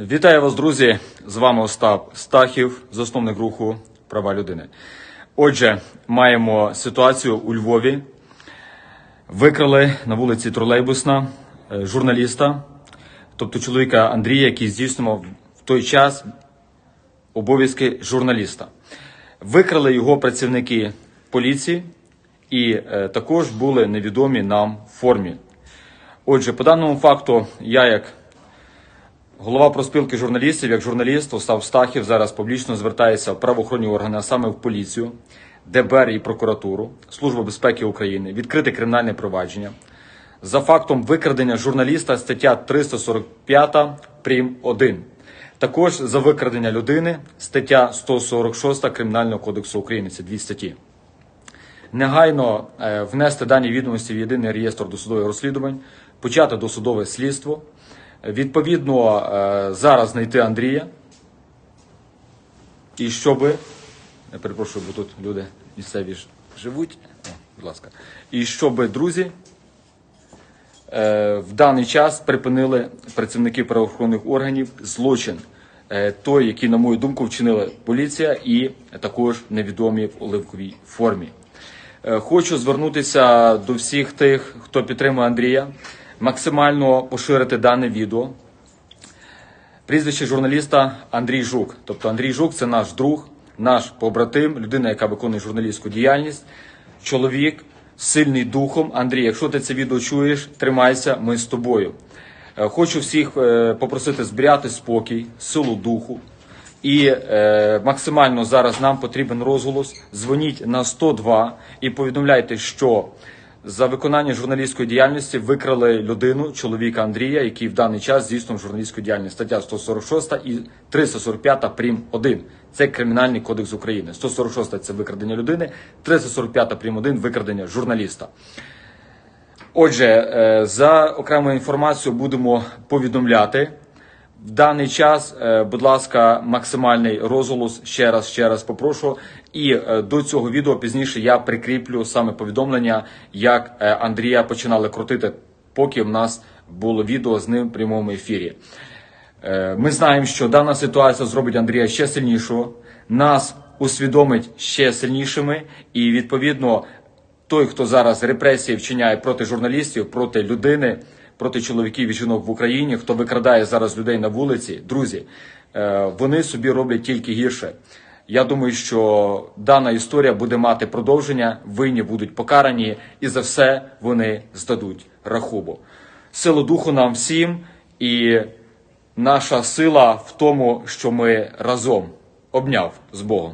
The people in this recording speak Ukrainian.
Вітаю вас, друзі! З вами Остап Стахів, засновник руху права людини. Отже, маємо ситуацію у Львові. Викрали на вулиці Тролейбусна е, журналіста, тобто чоловіка Андрія, який здійснював в той час обов'язки журналіста. Викрали його працівники поліції і е, також були невідомі нам формі. Отже, по даному факту, я як голова проспілки журналістів, як журналіст Остап Стахів, зараз публічно звертається в правоохоронні органи, а саме в поліцію, ДБР і прокуратуру, Службу безпеки України, відкрите кримінальне провадження. За фактом викрадення журналіста стаття 345 прим. 1. Також за викрадення людини стаття 146 Кримінального кодексу України. Це дві статті негайно е, внести дані відомості в єдиний реєстр досудових розслідувань, почати досудове слідство. Відповідно, е, зараз знайти Андрія. І щоби, я перепрошую, бо тут люди місцеві живуть. О, будь ласка. І щоби, друзі, е, в даний час припинили працівники правоохоронних органів злочин. е, Той, який, на мою думку, вчинила поліція, і також невідомі в оливковій формі. Хочу звернутися до всіх тих, хто підтримує Андрія, максимально поширити дане відео. Прізвище журналіста Андрій Жук. Тобто Андрій Жук це наш друг, наш побратим, людина, яка виконує журналістську діяльність, чоловік, сильний духом. Андрій, якщо ти це відео чуєш, тримайся, ми з тобою. Е, Хочу всіх е, попросити зберігати спокій, силу духу. І е, максимально зараз нам потрібен розголос. Дзвоніть на 102 і повідомляйте, що за виконання журналістської діяльності викрали людину, чоловіка Андрія, який в даний час здійснював журналістську діяльність. Стаття 146 і 345 прим. 1. Це Кримінальний кодекс України. 146 – це викрадення людини, 345 прим. 1 – викрадення журналіста. Отже, е, за окремою інформацією будемо повідомляти. В даний час, е, будь ласка, максимальний розголос. Ще раз, ще раз попрошу. І е, до цього відео пізніше я прикріплю саме повідомлення, як е, Андрія починали крутити, поки в нас було відео з ним в прямому ефірі. Ми знаємо, що дана ситуація зробить Андрія ще сильнішого, нас усвідомить ще сильнішими, і відповідно той, хто зараз репресії вчиняє проти журналістів, проти людини, проти чоловіків і жінок в Україні, хто викрадає зараз людей на вулиці, друзі, е, вони собі роблять тільки гірше. Я думаю, що дана історія буде мати продовження, винні будуть покарані, і за все вони здадуть рахубу. Силу духу нам всім, і наша сила в тому, що ми разом обняв з Богом.